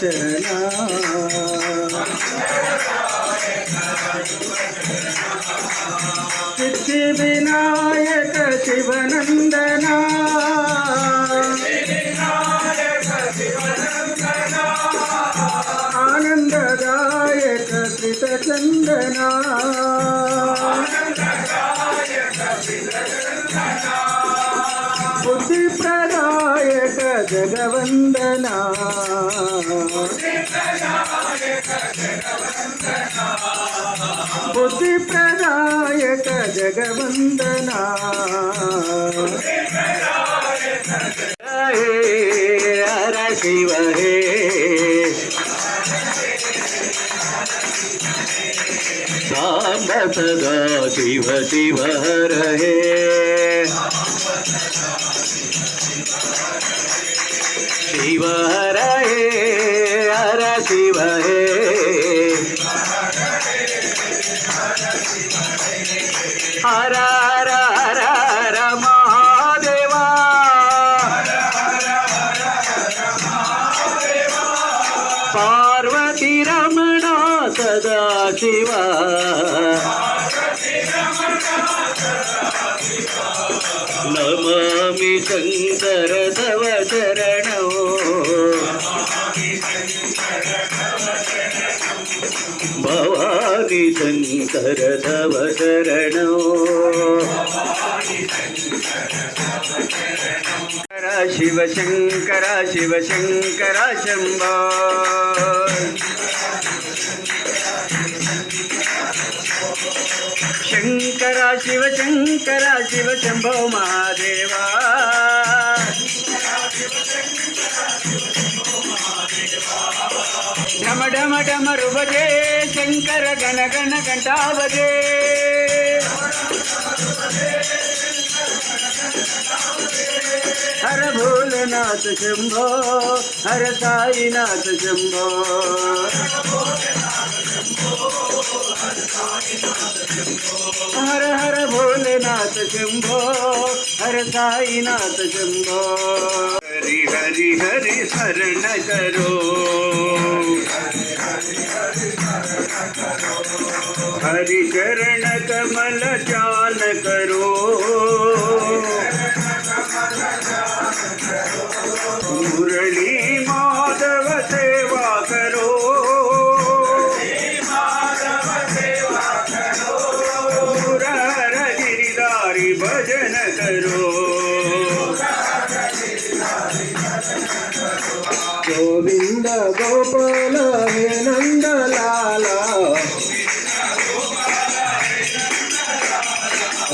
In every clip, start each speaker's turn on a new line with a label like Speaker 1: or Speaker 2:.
Speaker 1: మంగళదాయక సిద్ధి వినాయక శివనందన. ఆనందదాయక శ్రీతచందన బుద్ధి ప్రదాయక జగవందనా. బుద్ధి ప్రదాయక జగవందన. హే హర శివ హే. సాంబ సదా శివ శివ హర హే. శివ హర హే. హర నమామి శంకర తవ చరణో భవాని శంకర తవ చరణో శివ శంకర శివ శంకర శంభో. శంకర శివ శంకర శివ శంభో మహాదేవా ఢమ ఢమ ఢమరు భజే శంకర గణ గణ గంటా భజే హర భోలనాథ శంభో హర సాయినాథ శంభో హర హర భోలేనాథ శంభో హర సాయినాథ శంభో హరి హరి హరి శరణ కరో హరి చరణ కమల జాన కరో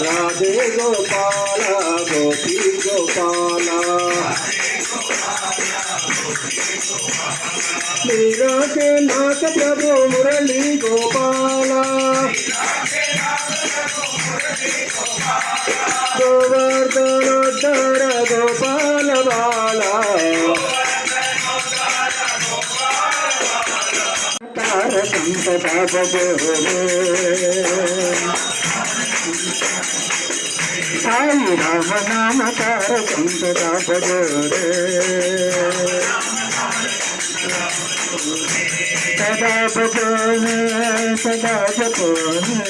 Speaker 1: రాధే గోపాల గోపీ గోపాల. మీరాకే నాథ ప్రభు మురళీ గోపాల. గోవర్ధనోద్ధర గోపాల బాల. తార సంత బాబు సాయి రామ నామ తారకం సదా భజో सदा भजने सदा जपने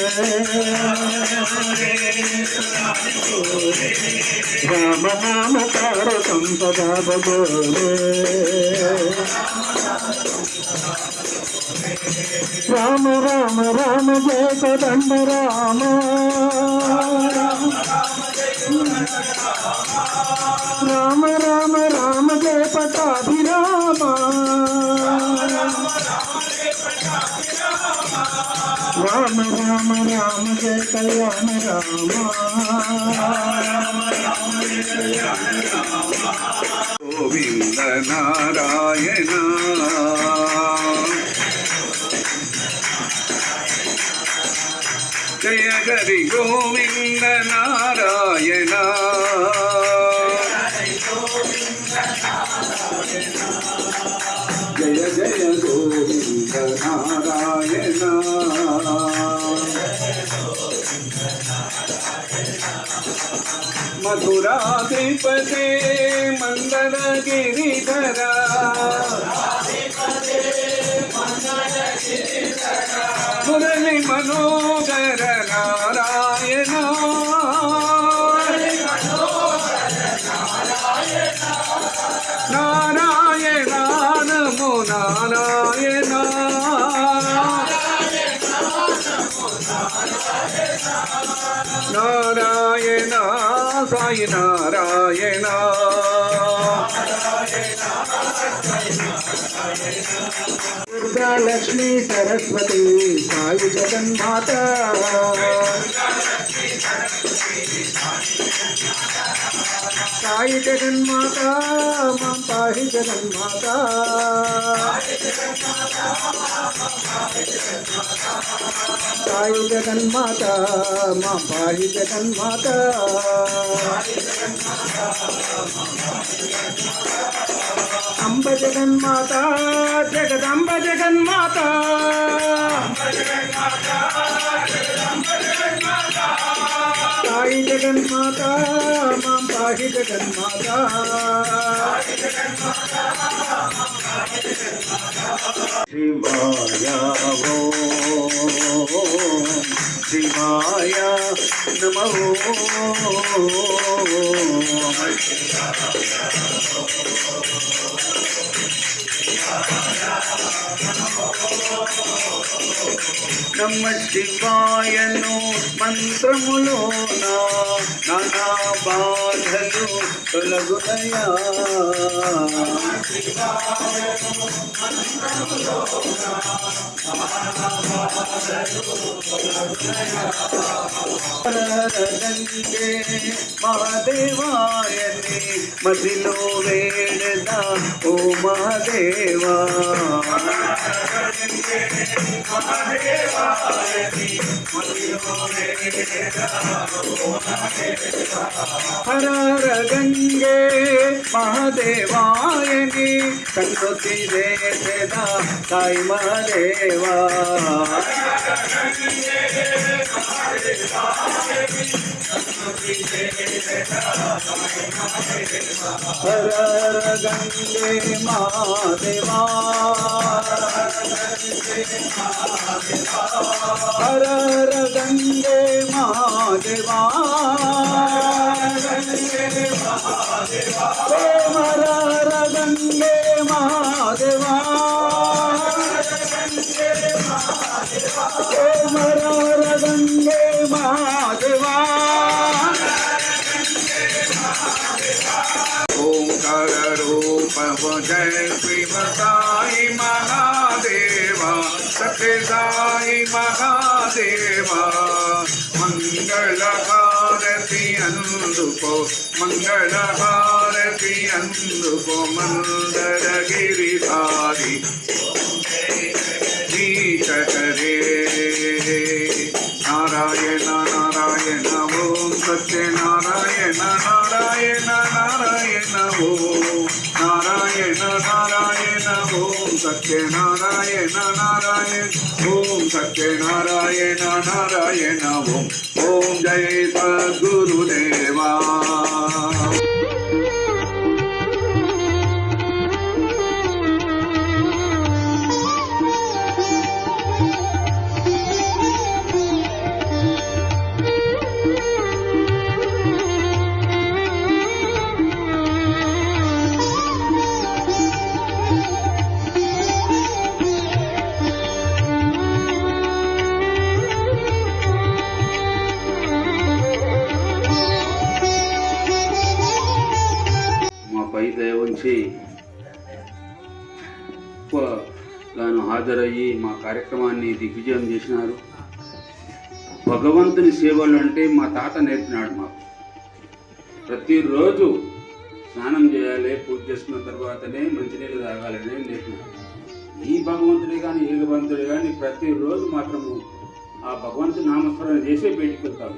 Speaker 1: राम नाम तारकं सदा भजने राम राम राम जय कदम राम राम राम राम जय पटाभिराम రామ రామ రామ జయ కళ్యాణ రామ. గోవింద నారాయణ. జయ హరి గోవింద నారాయణ. మధురాధిపతే మందరగిరిధర మురళి మనోగర నారాయణ సాయి నారాయణ దుర్గా లక్ష్మీ సరస్వతి సాయి జగన్మాత. సాయి జగన్మాత మా పాహి జగన్మాత. సాయి జగన్మాత మా పాహి జగన్మాత అంబ జగన్మాత జగదంబ జగన్మాత. సాయి జగన్మాత మా పాహి జగన్మాత శివాయ ఓం శివాయ నమో నమ శివాయను మంత్రములోన? నానా బాధలు తొలగునయా? గంగే మదిలో వేడద ఓ మహాదేవా. హర గంగే మహాదేవాయని కన్నుతి వేదా సాయి మహాదేవా. హర గంగే మహాదేవా హర గంగే మహాదేవా ఓం హర గంగే మహాదేవా రూప జయ శివ సాయి మహాదేవా సత్య సాయి మహాదేవా మంగళహారతి అందుకో మంగళహారతి అందుకో మందరగిరిధారి ఈశకరే నారాయణ ఓం సత్యనారాయణ నారాయణ ఓం సత్యనారాయణ నారాయణ ఓం ఓం జయ
Speaker 2: హాజరయ్యి మా కార్యక్రమాన్ని దిగ్విజయం చేసినారు. భగవంతుని సేవలు అంటే మా తాత నేర్పినాడు మాకు. ప్రతిరోజు స్నానం చేయాలి పూజ చేసుకున్న తర్వాతనే మంచినీళ్ళు తాగాలని నేర్పినాడు. ఈ భగవంతుడే కానీ ఏ భగవంతుడే కానీ ప్రతిరోజు మాత్రము ఆ భగవంతుని నామస్మరణ చేసే బయటికి వెళ్తాము.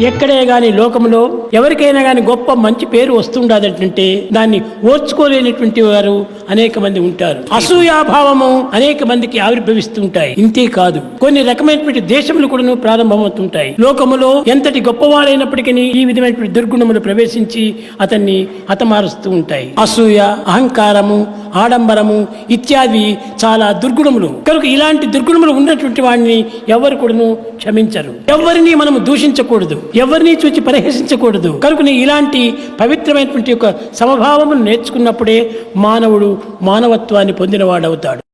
Speaker 3: ఎక్కడే గాని లోకంలో ఎవరికైనా గాని గొప్ప మంచి పేరు వస్తుండదంటే దాన్ని ఓర్చుకోలేనటువంటి వారు అనేక మంది ఉంటారు. అసూయాభావము అనేక మందికి ఆవిర్భవిస్తుంటాయి. ఇంతే కాదు కొన్ని రకమైనటువంటి దేశములు కూడా ప్రారంభమవుతుంటాయి. లోకములో ఎంతటి గొప్పవాడైనప్పటికీ ఈ విధమైనటువంటి దుర్గుణములు ప్రవేశించి అతన్ని హతమారుస్తూ ఉంటాయి. అసూయ అహంకారము ఆడంబరము ఇత్యాది చాలా దుర్గుణములు. కనుక ఇలాంటి దుర్గుణములు ఉన్నటువంటి వాడిని ఎవరు కూడాను క్షమించరు. ఎవరిని మనము దూషించకూడదు. ఎవరిని చూచి పరిహసించకూడదు. కనుక ఇలాంటి పవిత్రమైనటువంటి ఒక సమభావమును నేర్చుకున్నప్పుడే మానవుడు మానవత్వాన్ని పొందినవాడవుతాడు.